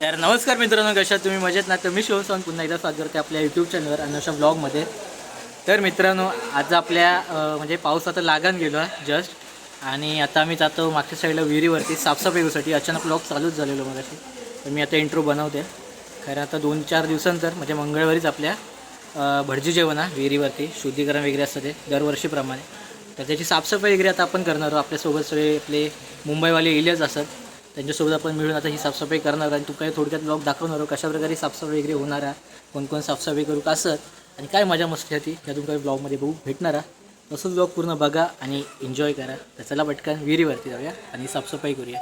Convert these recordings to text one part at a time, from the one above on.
तर नमस्कार मित्रांनो कशा तुम्ही मजेत ना? तर मी शिवसावंत पुन्हा एकदा स्वागत करते आपल्या यूट्यूब चॅनलवर अनोशा ब्लॉगमध्ये तर मित्रांनो आज आपल्या म्हणजे पाऊस आता लागण गेलो आहे जस्ट आणि आता आम्ही जातो मागच्या साईडला विहिरीवरती साफसफाईसाठी अचानक ब्लॉग चालूच झालेलो मग तर मी आता इंट्रो बनवते. खरं आता दोन चार दिवसानंतर म्हणजे मंगळवारीच आपल्या भटजी जेवण आहे विहिरीवरती शुद्धीकरण वगैरे असतं ते दरवर्षीप्रमाणे. तर त्याची साफसफाई वगैरे आता आपण करणार आहोत. आपल्यासोबत सगळे आपले मुंबईवाले इलेज असतात. त्यांच्यासोबत आपण मिळून आता ही साफसफाई करणार आणि तू काही थोडक्यात ब्लॉग दाखवणार आहोत साफसफाई वगैरे होणार आहे कोण कोण साफसफाई करू का असत आणि काय मजा मस्ती होती ह्या काही ब्लॉगमध्ये बघू भेटणार आहे. तसंच ब्लॉग पूर्ण बघा आणि एन्जॉय करा. तर चला पटकन विहिरीवरती जाऊया आणि साफसफाई करूया.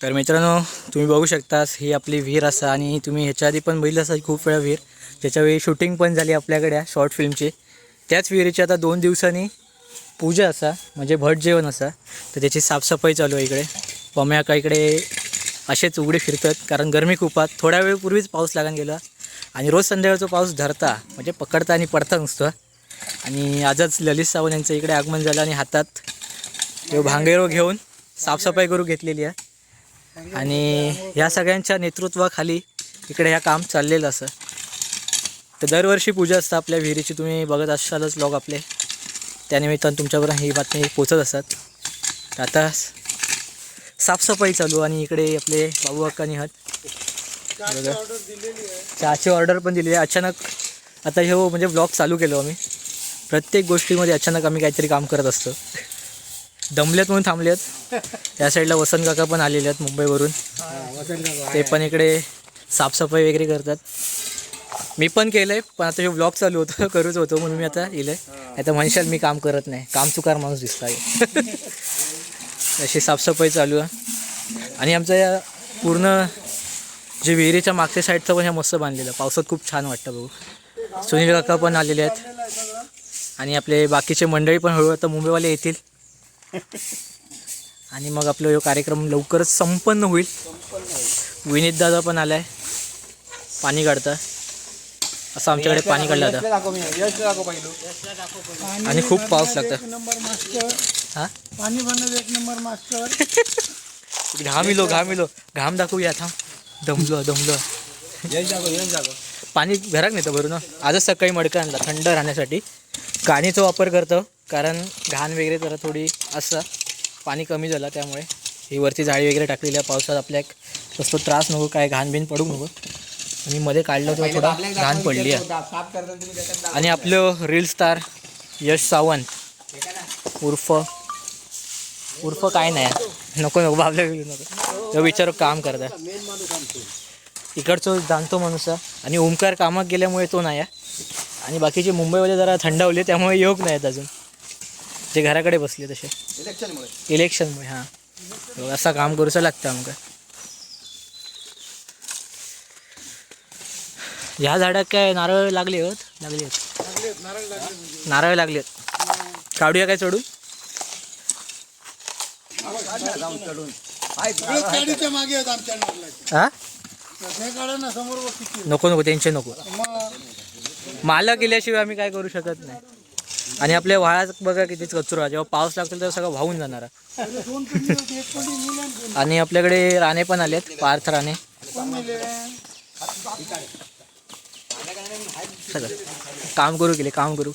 तर मित्रांनो तुम्ही बघू शकतास ही आपली विहीर असा आणि तुम्ही ह्याच्या आधी पण बघितलं असा खूप वेळा विहीर. त्याच्यावेळी शूटिंग पण झाली आपल्याकडे शॉर्ट फिल्मची त्याच विहिरीची आता दोन दिवसांनी पूजा असा म्हणजे भट जेवण असा. तर त्याची साफसफाई चालू आहे इकडे. पम्या का इकडे असेच उघडे फिरतात कारण गरमी खूप आहे. थोड्या वेळपूर्वीच पाऊस लागून गेला. आणि रोज संध्याकाळचा पाऊस धरता म्हणजे पकडता आणि पडता नुसतं. आणि आजच ललित सावंत यांचं इकडे आगमन झालं आणि हातात तो भांगेरो घेऊन साफसफाई करू घेतलेली आहे. आणि ह्या सगळ्यांच्या नेतृत्वाखाली इकडे ह्या काम चाललेलं असं. तर दरवर्षी पूजा असतं आपल्या विहिरीची. तुम्ही बघत असालच लोक आपले. त्यानिमित्तानं तुमच्यापर्यंत ही बातमी पोचत असतात. तर आता साफसफाई चालू आणि इकडे आपले बाबू अक्कानी हात बघा. चहाची ऑर्डर पण दिली आहे. अचानक आता हे म्हणजे ब्लॉग चालू केलो आम्ही. प्रत्येक गोष्टीमध्ये अचानक आम्ही काहीतरी काम करत असतो. दमलेत म्हणून थांबलेत. त्या साईडला वसंत काका पण आलेले आहेत मुंबईवरून. ते पण इकडे साफसफाई वगैरे करतात. मी पण केलं आहे पण आता हे ब्लॉग चालू होतं करूच होतो म्हणून मी आता येईल आहे आता म्हणशाल मी काम करत नाही काम चुकार माणूस दिसत आहे. अशी साफसफाई चालू आहे. आणि आमचं या पूर्ण जे विहिरीच्या मागच्या साईडचं पण ह्या मस्त बांधलेलं पावसात खूप छान वाटतं बघू. सुनील काका पण आलेले आहेत. आणि आपले बाकीचे मंडळी पण हळूहळू आता मुंबईवाले येतील. आणि मग आपला हा कार्यक्रम लवकरच संपन्न होईल. विनीत दादा पण आहे पाणी काढता. असं आमच्याकडे पाणी काढलं जातं आणि खूप पाऊस लागतं एक नंबर मास्टर. हा? पाणी बनव एक नंबर मास्टर. घामिलो घामिलो घाम दाखवूया थांब. दमलो दमलो. पाणी घरात नेतं भरून आजच सकाळी मडकं आणला थंड राहण्यासाठी. गाणीचा वापर करतो कारण घाण वगैरे जरा थोडी असं पाणी कमी झालं त्यामुळे. ही वरती झाडी वगैरे टाकलेली आहे पावसात आपल्या तसं त्रास नको काय घाण बिन पडू नको. आणि मध्ये काढलं तेव्हा थोडा. घाण पडली आहे. आणि आपलं रील स्टार यश सावंत. उर्फ. उर्फ काय नाही. नको नको बाबल्या गेलो नको. तो विचार काम करता इकडचं जाणतो माणूस. आणि ओमकार कामात गेल्यामुळे तो नाही आहे. आणि बाकीचे मुंबईवाले जरा थंडावले त्यामुळे योग नाही आहेत अजून. जे घराकडे बसले तसे. इलेक्शनमुळे हां. हो, असा काम करूचं लागतं आमका. ह्या झाडात काय नारळ लागले होत? लागले आहेत नारळ लागलेत काढूया काय चढून? आहेत हा? नको नको त्यांचे नको. मालक गेल्याशिवाय केल्याशिवाय आम्ही काय करू शकत नाही. आणि आपल्या वाळात बघा कितीच कचरा जेव्हा पाऊस लागतो तेव्हा सगळं वाहून जाणार आहे. आणि आपल्याकडे राणे पण आलेत पार्थ राणे. सगळं काम करू गेले काम करू.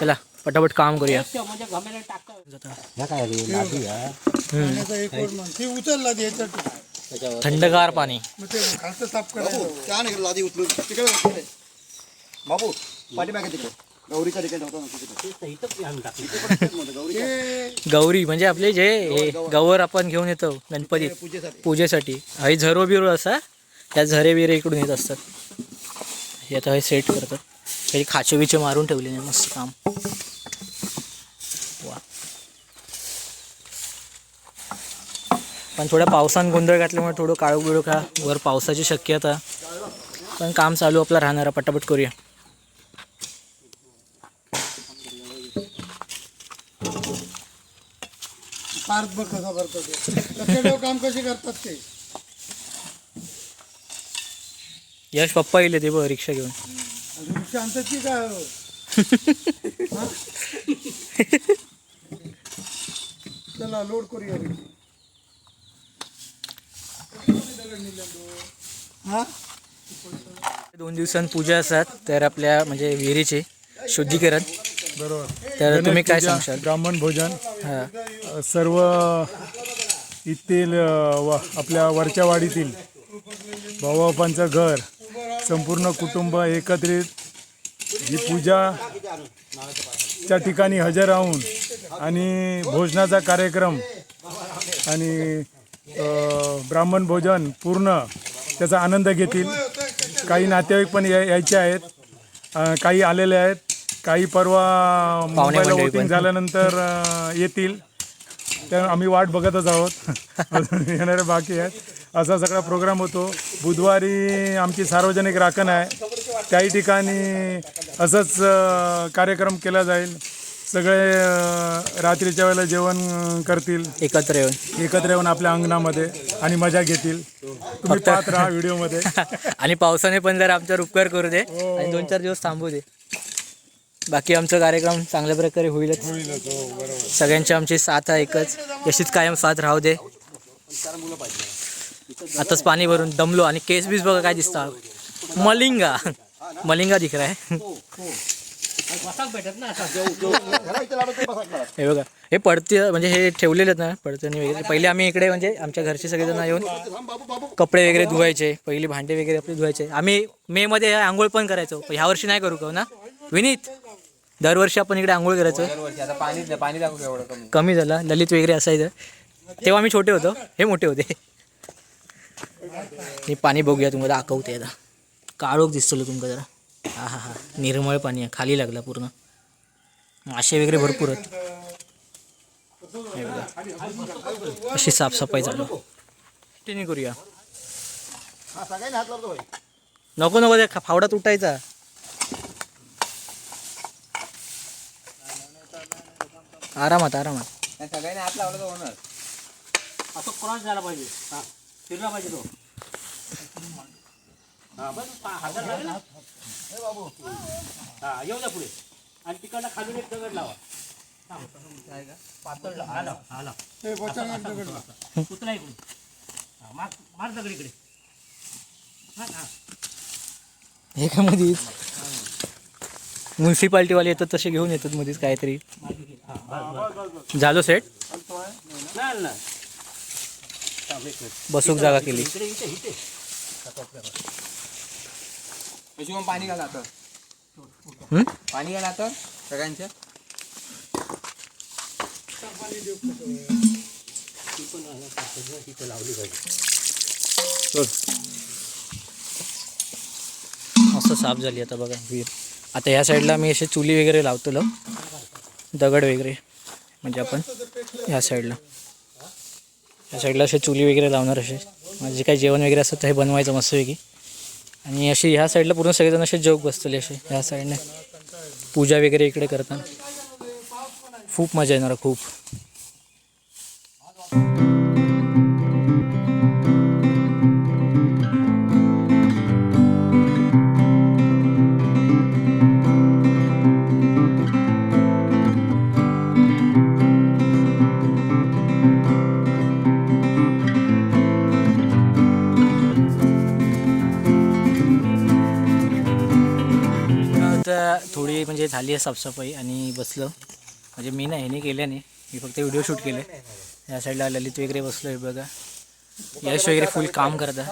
चला पटापट काम करूया. थंडगार पाणी. बाबू गौरी म्हणजे आपले जे हे गवर आपण घेऊन येतो गणपती. पूजेसाठी. पूजेसाठी. हे झरो बिरो असा त्या झरे बिरे इकडून येत असतात. हे आता हे सेट करतो हे खाचे बिचे मारून ठेवले नाही मस्त काम. वा. पण थोड्या पावसान गोंधळ घातल्यामुळे थोडं काळू बिळू का वर पावसाची शक्यता. पण काम चालू आपला राहणार. पटापट करूया. पार्थ बघ ते काम कसे करतात ते? यश पप्पा येईल ते बघ रिक्षा घेऊन. काय हो? चला लोड करूया हा? दोन दिवसांत पूजा असतात तर आपल्या म्हणजे विहिरीचे शुद्धीकरण. बरोबर. तर तुम्ही काय सांगशाल? ब्राह्मण भोजन हां. सर्व येथील व आपल्या वरच्या वाडीतील भाऊबापांचं घर संपूर्ण कुटुंब एकत्रित ही पूजा त्या ठिकाणी हजर राहून आणि भोजनाचा कार्यक्रम आणि ब्राह्मण भोजन पूर्ण त्याचा आनंद घेतील. काही नातेवाईक पण या- यायचे आहेत. काही आलेले आहेत. काही परवा मुंबईला वोटिंग. झाल्यानंतर येतील. त्या आम्ही वाट बघतच आहोत. येणारे बाकी आहेत. असा सगळा प्रोग्राम होतो. बुधवारी आमची सार्वजनिक राखण आहे. त्याही ठिकाणी असंच कार्यक्रम केला जाईल. सगळे रात्रीच्या वेळेला जेवण करतील. एकत्र येऊन. एकत्र येऊन आपल्या अंगणामध्ये आणि मजा घेतील. तुम्ही पाहत राहा व्हिडिओमध्ये. आणि पावसाने पण जर आमच्यावर उपकार करू दे. आणि दोन चार दिवस थांबू दे. बाकी आमचा कार्यक्रम चांगल्या प्रकारे होईलच. सगळ्यांची आमची साथ आहे एकच. अशीच कायम साथ राहू दे. आताच पाणी भरून दमलो आणि केस बीस बघा काय दिसतात मलिंगा. मलिंगा दिख रहा है. हे बघा हे पडते म्हणजे हे ठेवलेले आहेत ना पडतणी वगैरे. पहिले आम्ही इकडे म्हणजे आमच्या घरचे सगळेजण येऊन कपडे वगैरे धुवायचे पहिले भांडे वगैरे आपले धुवायचे. आम्ही मे मध्ये आंघोळ पण करायचो. ह्या वर्षी नाही करू का हो ना? विनीत दरवर्षी आपण इकडे आंघोळ करायचो. पाणी कमी कमी झाला ललित वगैरे असायचं. तेव्हा आम्ही छोटे होतो. हे मोठे होते. हे पाणी बघूया तुम्हाला दाखवते आता. काळोख दिसतो तुमका जरा. हा हा हा. निर्मळ पाणी आहे खाली लागला पूर्ण. मासे वगैरे भरपूर आहेत. हे. अशी साफसफाई चालू कंटिन्यू करूया. हा नको नको ते खा- फावडा तुटायचा. आरामात आरामात. सगळ्यांनी हात लावला तर होणार असं क्रॉस झाला पाहिजे. हा. फिरला पाहिजे तो. हा बस पा- हातात लागेल ना. हा येऊ द्या पुढे. आणि तिकडला एक दगड लावा. पातळ मार मार दगड इकडे. हा, का मधीच म्युन्सिपाल्टीवाले येतात तसे घेऊन येतात मध्येच काहीतरी. झालो सेट नाही ना बसूक जागा केली. पाणी घाला आता. हम्म? पाणी घाला आता सगळ्यांच्या मस्त साफ झाली आता बघा विहीर आता ह्या साईडला मी असे चुली वगैरे लावतो दगड वगैरे म्हणजे आपण ह्या साईडला. ह्या साईडला असे चुली वगैरे लावणार असे. माझे जे काही जेवण वगैरे असतं ते बनवायचं मस्तपैकी. आणि अशी ह्या साईडला पूर्ण सगळेजण असे जग बसतले असे. ह्या साईडने पूजा वगैरे इकडे करताना. खूप मजा येणार खूप. आता थोडी म्हणजे झाली आहे साफसफाई आणि बसलं. म्हणजे मी नाही ह्याने केल्याने मी फक्त व्हिडिओ शूट केले. या साईडला ललित वगैरे बसलो आहे बघा. यश वगैरे फुल काम करता.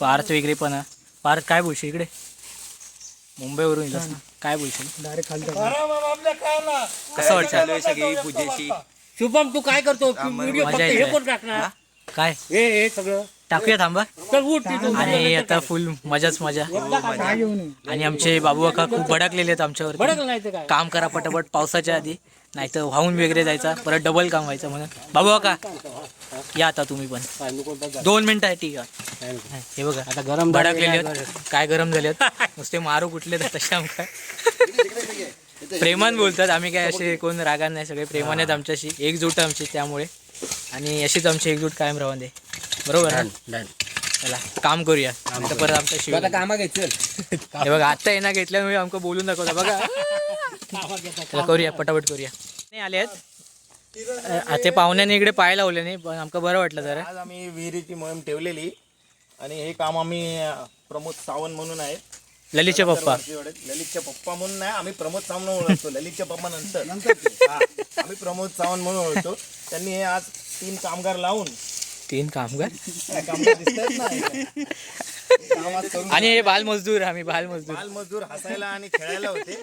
पार्थ वगैरे पण आहे. पार्थ काय बोलशील इकडे? मुंबईवरून येतस ना. काय बोलशील? डायरेक्ट खाली कसं वाटतं सगळी पूजेची? शुभम तू काय करतो? व्हिडिओ मजा फक्त हे येते. कोण टाकणार? काय? हे हे सगळं. टाकूया थांबा आणि आता फुल मजाच मजा. आणि आमचे बाबू काका खूप भडकलेले आहेत आमच्यावर काम करा पटापट पावसाच्या आधी नाही तर वाहून वगैरे जायचा परत डबल काम व्हायचं म्हणून. बाबू का या आता तुम्ही पण. दोन मिनिटं आहे ठीक आहे. हे बघा आता गरम भडकलेले आहेत. काय गरम झाले आहेत? नुसते मारू कुठले तसे आमका प्रेमान बोलतात. आम्ही काय असे कोण रागान नाही सगळे प्रेमाने आहेत आमच्याशी. एकजूट आमची त्यामुळे. आणि अशीच आमची एकजूट कायम राहून दे. बरोबर ना? चला काम करूया. नाहीतर परत आमच्या शिवाय आता कामा घ्यायचं हे बघा आता येणार घेतल्यामुळे आमका बोलून दाखवता बघा. चला करूया पटापट करूया. नाही आले आहेत. अ, ते पाहुण्याने इकडे पाय लावले नाही पण आमका बरं वाटलं जरा. आज आम्ही विहिरीची मोहीम ठेवलेली आणि हे काम आम्ही अं, प्रमोद सावंत म्हणून आहेत. ललितचे पप्पा. ललितचे पप्पा म्हणून नाही आम्ही प्रमोद सावंत म्हणून ओळखतो. ललितच्या पप्पा नंतर. हा, आम्ही प्रमोद सावंत म्हणून ओळखतो. त्यांनी हे आज तीन कामगार लावून तीन कामगार. आणि हे बालमजदूर आम्ही बालमजदूर. बालमजदूर हसायला आणि खेळायला होते.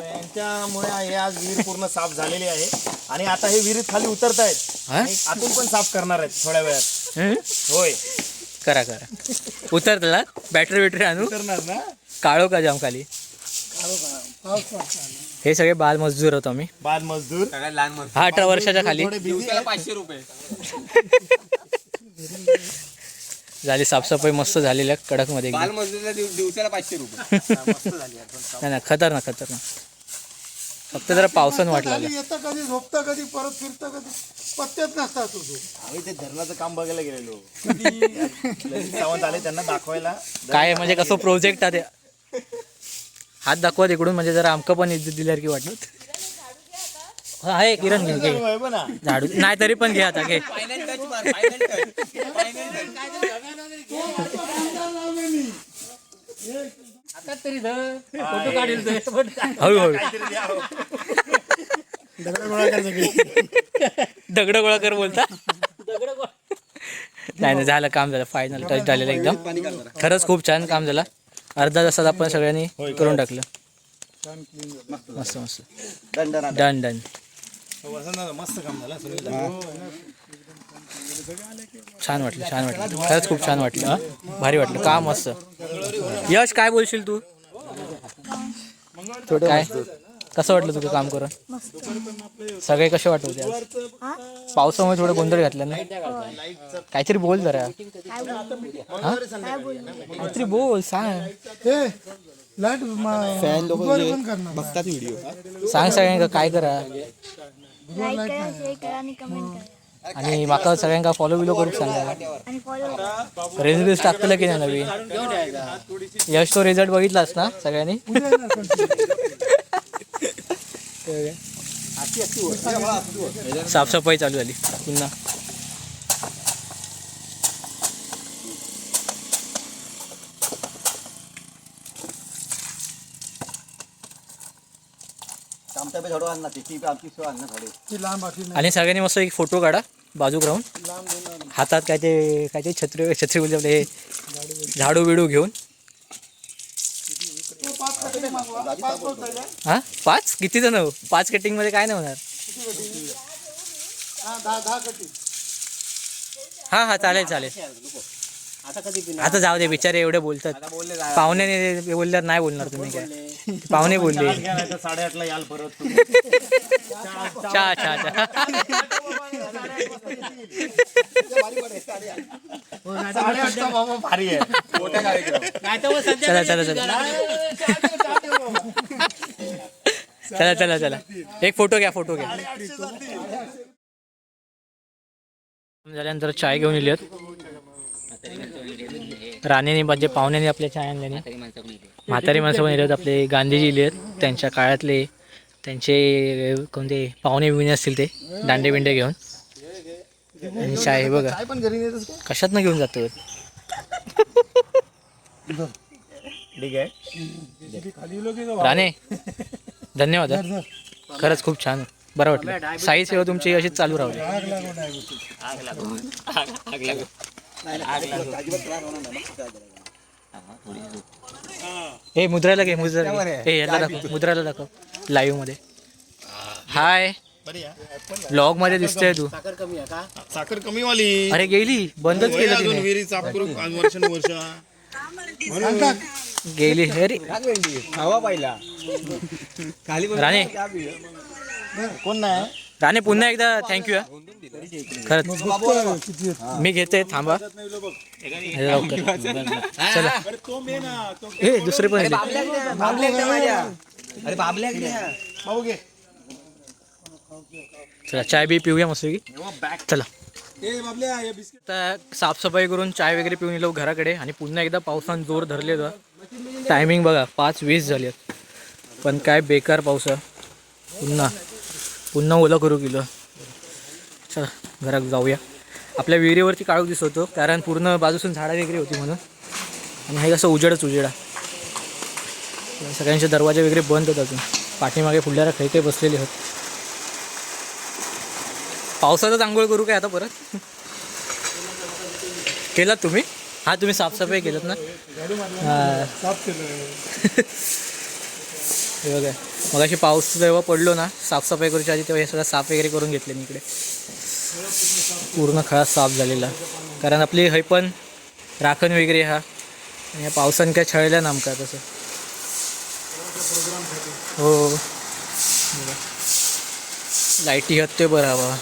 यांच्यामुळे हे आज विहीर पूर्ण साफ झालेली आहे. आणि आता हे विहिरीत खाली उतरतायत. हा? आणि आतून पण साफ करणार आहेत थोड्या वेळात. हं? होय. करा करा. उतरतला बॅटरी बिटरी आणू. उतरणार ना? काळो का जाम खाली? पाऊस पडता हे सगळे बालमजदूर होतो आम्ही. बालमजदूर. सगळ्यात लहान मजूर हा अठरा वर्षाच्या खाली. दिवसाला पाचशे रुपये. झाली साफसफाई मस्त झालेली आहे कडकमध्ये एकदम. बाल मजुरीला दिव- दिवसाला पाचशे रुपये. नाही नाही खतरनाक खतरनाक. फक्त जरा पावसानं वाट लागलं खाली येतं कधी झोपतं कधी परत फिरतं कधी. पत्त्यात नसतात तो आम्ही ते धरणाचं काम बघायला गेलेलो. ललित सावंत आले त्यांना दाखवायला. काय म्हणजे कसं प्रोजेक्ट आहे? ते हात दाखवा तिकडून म्हणजे जरा आमकं पण इज्जत दिल्यासारखी वाटत आहे किरण घे घे. झाडू नाही तरी पण घे आता घे. हळूहळू. दगड गोळा कर बोलता. नाही नाही झालं काम झालं. फायनल टच झालेलं एकदम. खरंच खूप छान काम झालं. अर्धा तासात आपण सगळ्यांनी करून टाकलं. मस्त मस्त. Done done. वसंत मस्त काम झालं सुनील छान वाटलं छान वाटलं. खरंच खूप छान वाटलं हा? भारी वाटलं. काम मस्त. यश काय बोलशील तू? काय? कसं वाटलं तुझं काम करून? सगळे कसे वाटत होते आज? पावसामुळे थोडं गोंधळ घातला ना? काहीतरी बोल जरा. हा? काहीतरी बोल सांग. हे लाइट दुपारी पण करणार. सांग सगळ्यांका काय करा. लाईक करा शेअर करा आणि कमेंट करा. आणि माका सगळ्यांका फॉलो बिलो करूक सांगा. आणि फॉलो करा. रील्स बिल्स टाकतलं की नाही नवीन? यश तो रिझल्ट बघितलास ना सगळ्यांनी? साफसफाई चालू झाली. पुन्हा. आणि सगळ्यांनी मस्त एक फोटो काढा बाजूक राहून हातात काय ते काय ते छत्री छत्री म्हणजे बोलले झाडू बिडू घेऊन. हा? पाच? किती जण? हो? पाच कटिंगमध्ये काय नाही होणार. हा हा हा चालेल चालेल. आता जाऊ दे बिचारे एवढे बोलतात. पाहुण्याने बोलल्यावर नाही बोलणार तुम्ही काय? पाहुणे बोलले. घ्या नाही तर साडेआठला याल परत. चला चला चला. चला चला चला. एक फोटो घ्या फोटो घ्या. झाल्यानंतर चाय घेऊन इली राणेने म्हणजे पाहुण्याने आपल्या चाय आणल्याने. म्हातारी माणसं पण इले आपले. गांधीजी इले त्यांच्या काळातले त्यांचे कोणते पाहुणे बिहुणे असतील ते दांडे बिंडे घेऊन. आणि चाय हे बघा. कशात ना घेऊन जातो ठीक आहे. राणे धन्यवाद हा. खरंच खूप छान. बरं वाटलं. साई सेवा तुमची अशीच चालू राहू. ए मुद्राला घे मुद्रा याला दाखव मुद्राला दाखव. लाईव्हमध्ये. हाय ब्लॉगमध्ये दिसतोय तू. साखर कमी वाली अरे गेली बंदच केलं विहिरी साफ करू वर्ष वर्ष गेली अरे हवा पाहिला. खाली राणे. कोण नाही? राणे पुन्हा एकदा थँक्यू खरंच. मी घेते थांबा. हे चला. ए दुसरे पण चला चाय बी पिऊया मस्त चला. आता साफसफाई करून चाय वगैरे पिऊन येलो घराकडे आणि पुन्हा एकदा पावसानं जोर धरले टायमिंग बघा पाच वीस झाले पण काय बेकार पाऊस आहे. पुन्हा पुन्हा ओलं करू गेलं. चला घरात जाऊया. आपल्या विहिरीवरती काळोख दिसतो कारण पूर्ण बाजूसून झाडं वगैरे होती म्हणून. आणि हे कसं उजेडच उजेडा. सगळ्यांचे दरवाजे वगैरे बंद होत अजून. पाठीमागे फुलल्याला खैते बसलेले होत. पावसाचाच आंघोळ करू काय आता परत? केलात तुम्ही? हा तुम्ही साफसफाई केलं ना? साफ हे बघा मग अशी पाऊस जेव्हा पडलो ना साफसफाई करूच्या आधी तेव्हा हे सगळं साफ वगैरे करून घेतले मी इकडे. पूर्ण खळा साफ झालेला. कारण आपली हे पण राखण वगैरे हा आणि या पावसाने काय छळल्या ना आमका तसं. हो. लाईटी हत ते बरं हवा